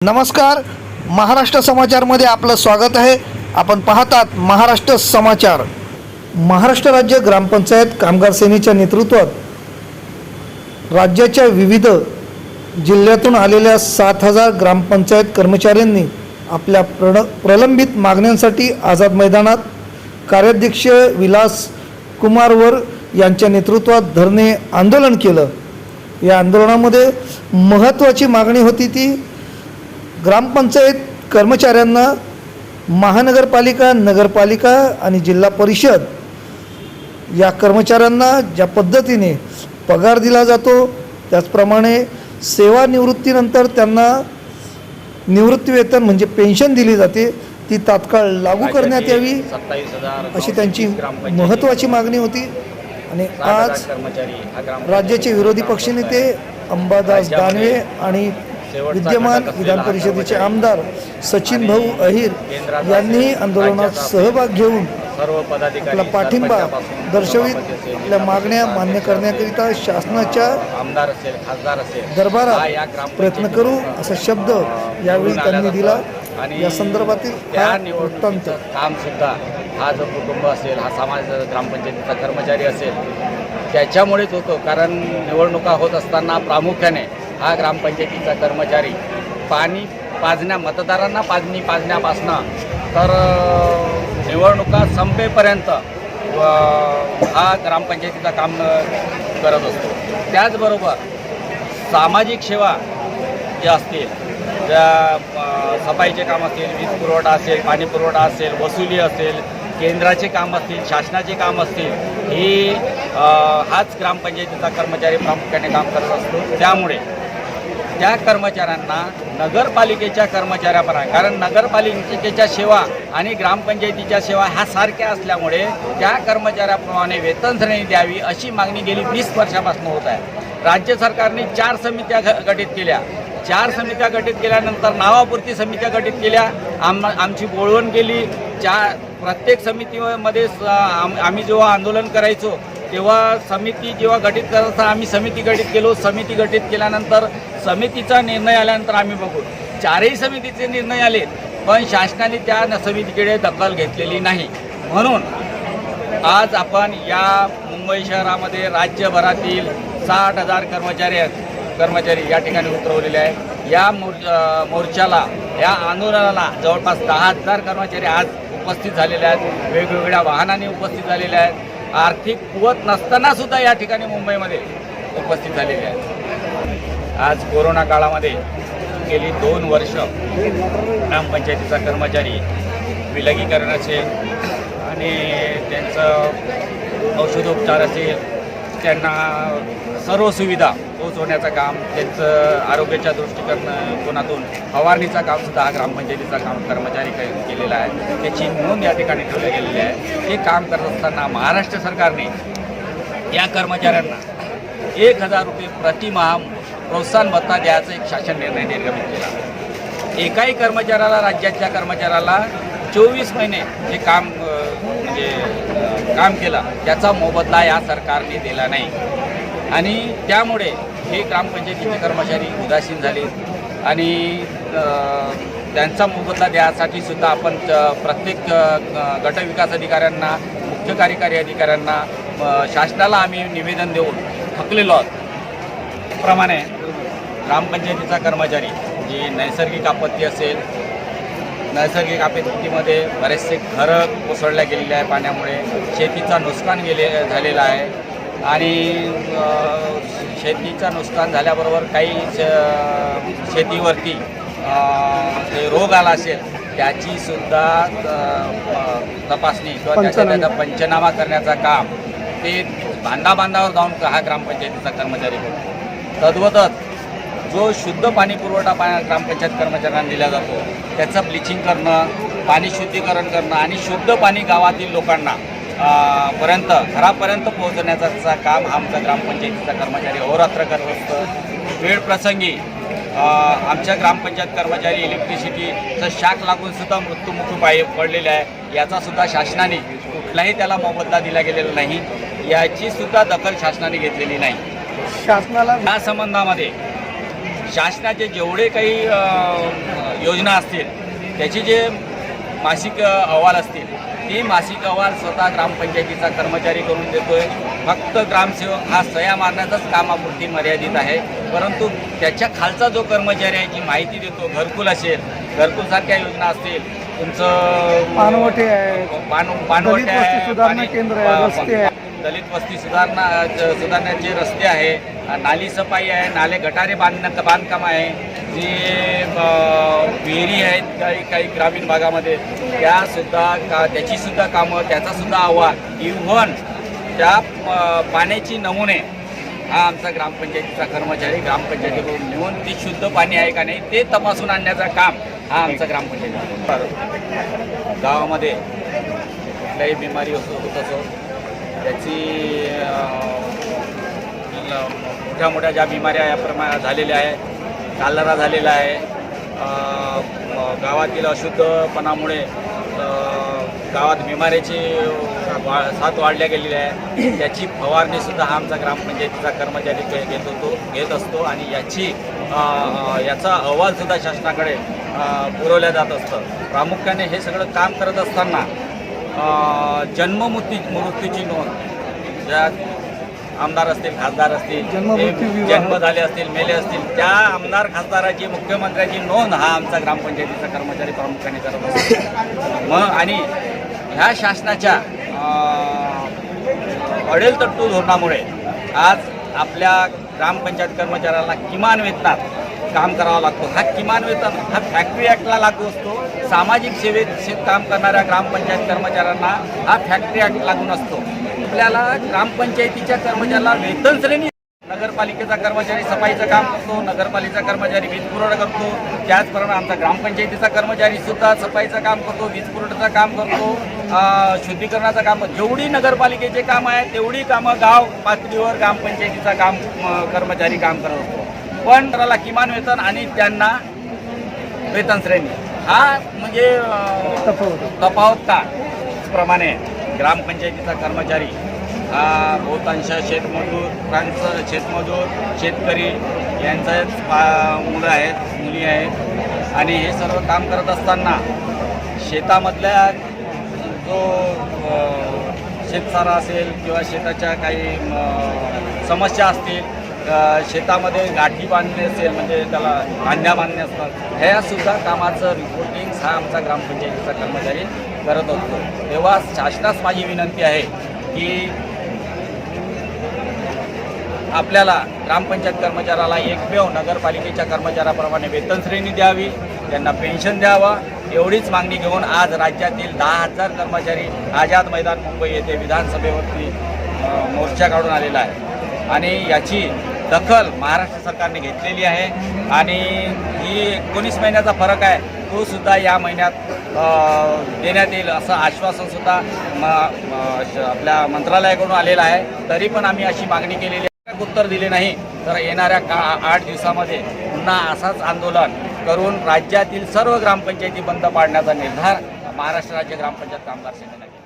नमस्कार. महाराष्ट्र समाचारमध्ये आपलं स्वागत आहे. आपण पाहतात महाराष्ट्र समाचार. महाराष्ट्र राज्य ग्रामपंचायत कामगार सेनेच्या नेतृत्वात राज्याच्या विविध जिल्ह्यातून आलेल्या सात हजार ग्रामपंचायत कर्मचाऱ्यांनी आपल्या प्रण प्रलंबित मागण्यांसाठी आझाद मैदानात कार्याध्यक्ष विलास कुमारवर यांच्या नेतृत्वात धरणे आंदोलन केलं. या आंदोलनामध्ये महत्त्वाची मागणी होती ती ग्रामपंचायत कर्मचाऱ्यांना महानगरपालिका नगरपालिका आणि जिल्हा परिषद या कर्मचाऱ्यांना ज्या पद्धतीने पगार दिला जातो त्याचप्रमाणे सेवानिवृत्तीनंतर त्यांना निवृत्तीवेतन म्हणजे पेन्शन दिली जाते ती तात्काळ लागू करण्यात यावी अशी त्यांची महत्त्वाची मागणी होती. आणि आज आज राज्याचे विरोधी पक्षनेते अंबादास दानवे आणि विद्यमान विधान परिषदेचे आमदार सचिन भाऊ अहिर यांनी आंदोलनात सहभाग घेऊन आपला पाठिंबा दर्शवित आपल्या मागण्या मान्य करण्याकरिता शासनाच्या आमदार असेल खासदार असेल दरबारात प्रयत्न करू असा शब्द यावेळी त्यांनी दिला. आणि या संदर्भातील त्या निवडणुकीचं वृत्तांत. काम सुद्धा हा जो कुटुंब असेल हा समाज ग्रामपंचायतीचा कर्मचारी असेल त्याच्यामुळेच होतो. कारण निवडणुका होत असताना प्रामुख्याने हा ग्रामपंचायतीचा कर्मचारी. पाणी पाजण्या मतदारांना पाजणी पाजण्यापासनं. तर निवडणुका संपेपर्यंत व- हा ग्रामपंचायतीचा काम करत असतो. त्याचबरोबर सामाजिक सेवा जे असतील ज्या सफाईचे काम असतील वीज पुरवठा असेल पाणी पुरवठा असेल वसुली असेल केंद्राचे काम असतील शासनाचे काम असतील ही हाच ग्रामपंचायतीचा कर्मचारी प्रामुख्याने काम करत असतो. त्यामुळे त्या कर्मचाऱ्यांना नगरपालिकेच्या कर्मचाऱ्यापर्यंत कारण नगरपालिकेच्या सेवा आणि ग्रामपंचायतीच्या सेवा ह्या सारख्या असल्यामुळे त्या कर्मचाऱ्याप्रमाणे वेतन श्रेणी द्यावी अशी मागणी गेली वीस वर्षापासून होत आहे. राज्य सरकारने चार समित्या घ गठीत केल्या. चार समित्या गठीत केल्यानंतर नावापुरती समित्या गठीत केल्या. आम आमची बोळवण केली चार प्रत्येक समितीमध्ये आम आम्ही जेव्हा आंदोलन करायचो तेव्हा समिती जेव्हा गठीत करत आम्ही समिती गठीत केलो. समिती गठीत केल्यानंतर समितीचा निर्णय आल्यानंतर आम्ही बघू. चारही समितीचे निर्णय आले पण शासनाने त्या समितीकडे दखल घेतलेली नाही. म्हणून आज आपण या मुंबई शहरामध्ये राज्यभरातील साठ हजार कर्मचारी आहेत. कर्मचारी या ठिकाणी उतरवलेले आहेत. या मोर मोर्चाला या आंदोलनाला जवळपास दहा हजार कर्मचारी आज उपस्थित झालेले आहेत. वेगवेगळ्या वाहनाने उपस्थित झालेले आहेत. आर्थिक कुवत नसताना सुद्धा या ठिकाणी मुंबईमध्ये उपस्थित झालेले आहेत. आज कोरोना काळामध्ये गेली दोन वर्ष ग्रामपंचायतीचा कर्मचारी विलगीकरण असेल आणि त्यांचं औषधोपचार असेल त्यांना सर्व सुविधा पोहोचवण्याचं काम त्यांचं आरोग्याच्या दृष्टिकोनातून फवारणीचं काम सुद्धा हा ग्रामपंचायतीचा काम कर्मचारी कै- केलेला आहे. त्याची नोंद या ठिकाणी ठेवली गेलेली आहे. हे काम करत असताना महाराष्ट्र सरकारने या कर्मचाऱ्यांना एक हजार रुपये प्रतिमाह प्रोत्साहन भत्ता द्यायचा एक शासन निर्णय निर्गमित केला. एकाही कर्मचाऱ्याला राज्याच्या कर्मचाऱ्याला चोवीस महिने जे काम म्हणजे काम केलं त्याचा मोबदला या सरकारने दिला नाही. आणि त्यामुळे हे ग्रामपंचायतीचे म्हणजे कर्मचारी उदासीन झाले. आणि त्यांचा मोबदला द्यासाठी सुद्धा आपण प्रत्येक गटविकास अधिकाऱ्यांना मुख्य कार्यकारी अधिकाऱ्यांना शासनाला आम्ही निवेदन देऊन थकलेलो आहोत. प्रमाणे ग्रामपंचायतीचा कर्मचारी जी नैसर्गिक आपत्ती असेल नैसर्गिक आपत्तीमध्ये बरेचसे घरं कोसळल्या गेलेले आहे पाण्यामुळे शेतीचा नुकसान गेले झालेलं आहे. आणि शेतीचं नुकसान झाल्याबरोबर काही श- शेतीवरती रोग आला असेल त्याची सुद्धा तपासणी किंवा त्याचा त्याचा पंचनामा करण्याचं काम ते बांधा बांधावर जाऊन हा ग्रामपंचायतीचा कर्मचारी करतो. तद्वतच जो शुद्ध पाणी पुरवठा पा ग्रामपंचायत कर्मचाऱ्यांना दिला जातो त्याचं ब्लिचिंग करणं पाणी शुद्धीकरण करणं आणि शुद्ध पाणी गावातील लोकांना पर्यंत घरापर्यंत पोहोचवण्याचा काम आमचा ग्रामपंचायतीचा कर्मचारी अहोरात्र करत असतो. वेळ प्रसंगी आमच्या ग्रामपंचायत कर्मचारी इलेक्ट्रिसिटीचं शाक लागून सुद्धा मृत्यूमुखी पाय पडलेले आहे. याचा सुद्धा शासनाने कुठलाही त्याला मोबदला दिला गेलेला नाही. याची सुद्धा दखल शासनाने घेतलेली नाही. शासनाला या संबंधामध्ये शासनाचे जेवढे काही योजना असतील त्याचे जे मासिक अहवाल असतील ते मासिक अहवाल स्वतः ग्रामपंचायतीचा कर्मचारी करून देतोय. फक्त ग्रामसेवक हा सह्या मारण्याचाच कामापुरती मर्यादित आहे. परंतु त्याच्या खालचा जो कर्मचारी आहे जी माहिती देतो घरकुल असेल घरकुलसारख्या योजना असतील तुमचं पानवटे आहेत पान पानवटे आहे, दलित वस्ती सुधारणा सुधारण्याचे रस्ते आहे. नाली सफाई आहे नाले गटारे बांधण्याचं बांधकाम आहे. जी विहिरी आहेत काही काही ग्रामीण भागामध्ये त्यासुद्धा का त्याचीसुद्धा कामं त्याचासुद्धा आव्हान इव्हन त्या पाण्याची नमुने हा आमचा ग्रामपंचायतीचा कर्मचारी ग्रामपंचायतीकडून नेऊन ती शुद्ध पाणी आहे का नाही ते तपासून आणण्याचं काम हा आमचा ग्रामपंचायती गावामध्ये कुठल्याही बिमारी असो होत असो त्याची मोठ्या मोठ्या ज्या बिमाऱ्या या प्रमा झालेल्या आहे कालरा झालेला आहे गावातील अशुद्धपणामुळे गावात बिमाऱ्याची वा साथ वाढल्या गेलेल्या आहे. त्याची फवारणीसुद्धा हा आमचा ग्रामपंचायतीचा कर्मचारी घेत होतो घेत असतो आणि याची याचा अहवालसुद्धा शासनाकडे पुरवल्या जात असतं. प्रामुख्याने हे सगळं काम करत असताना जन्ममृत्यू मृत्यूची नोंद ज्या आमदार असतील खासदार असतील. जन्म झाले असतील मेले असतील त्या आमदार खासदाराची मुख्यमंत्र्याची नोंद हा आमचा ग्रामपंचायतीचा कर्मचारी प्रामुख्याने करत असतो मग आणि ह्या शासनाच्या अडेल तट्टू धोरणामुळे आज आपल्या ग्रामपंचायत कर्मचाऱ्याला किमान वेतनात काम करावं लागतो. हा किमान वेतन हा फॅक्टरी ॲक्टला लागू असतो. सामाजिक सेवेत काम करणाऱ्या ग्रामपंचायत कर्मचाऱ्यांना हा फॅक्टरी ॲक्ट लागून असतो आपल्याला ग्रामपंचायतीच्या कर्मचाऱ्याला वेतन श्रेणी नगरपालिकेचा कर्मचारी सफाईचं काम करतो नगरपालिकेचा कर्मचारी वीज पुरवठा करतो. त्याचप्रमाणे आमचा ग्रामपंचायतीचा कर्मचारी सुद्धा सफाईचं काम करतो वीज पुरवठ्याचं काम करतो शुद्धीकरणाचं काम जेवढी नगरपालिकेचे काम आहे तेवढी कामं गाव पातळीवर ग्रामपंचायतीचा काम कर्मचारी काम करत असतो. पण त्याला किमान वेतन आणि त्यांना वेतन श्रेणी. हा म्हणजे तफावत का? प्रमाणे ग्रामपंचायतीचा कर्मचारी हा बहुतांश शेतमजूरांचं शेतमजूर शेतकरी यांचाच पा- मुलं आहेत मुली आहेत. आणि हे सर्व काम करत असताना शेतामधल्या जो शेतसारा असेल किंवा शेताच्या काही समस्या असतील शेतामध्ये गाठी बांधणे असेल म्हणजे त्याला भांड्या बांधणे असतात ह्या सुद्धा कामाचं रिपोर्टिंग हा आमचा ग्रामपंचायतीचा कर्मचारी करत असतो तेव्हा शासनास माझी विनंती आहे की आपल्याला ग्रामपंचायत कर्मचाऱ्याला एकमेव नगरपालिकेच्या कर्मचाऱ्याप्रमाणे वेतन श्रेणी द्यावी त्यांना पेन्शन द्यावा. एवढीच मागणी घेऊन आज राज्यातील दहा हजार कर्मचारी आझाद मैदान मुंबई येथे विधानसभेवरती मोर्चा काढून आलेला आहे. आणि याची दखल महाराष्ट्र सरकारने घेतलेली आहे. आणि ही एकोणीस महिन्याचा फरक आहे तो सुद्धा या महिन्यात देण्यात येईल असं आश्वासनसुद्धा म श- आपल्या मंत्रालयाकडून आलेलं आहे. तरी पण आम्ही अशी मागणी केलेली आहे. उत्तर दिले नाही तर येणाऱ्या का आठ दिवसामध्ये पुन्हा असाच आंदोलन करून राज्यातील सर्व ग्रामपंचायती बंद पाडण्याचा निर्धार महाराष्ट्र राज्य ग्रामपंचायत कामगार सेनेने केला.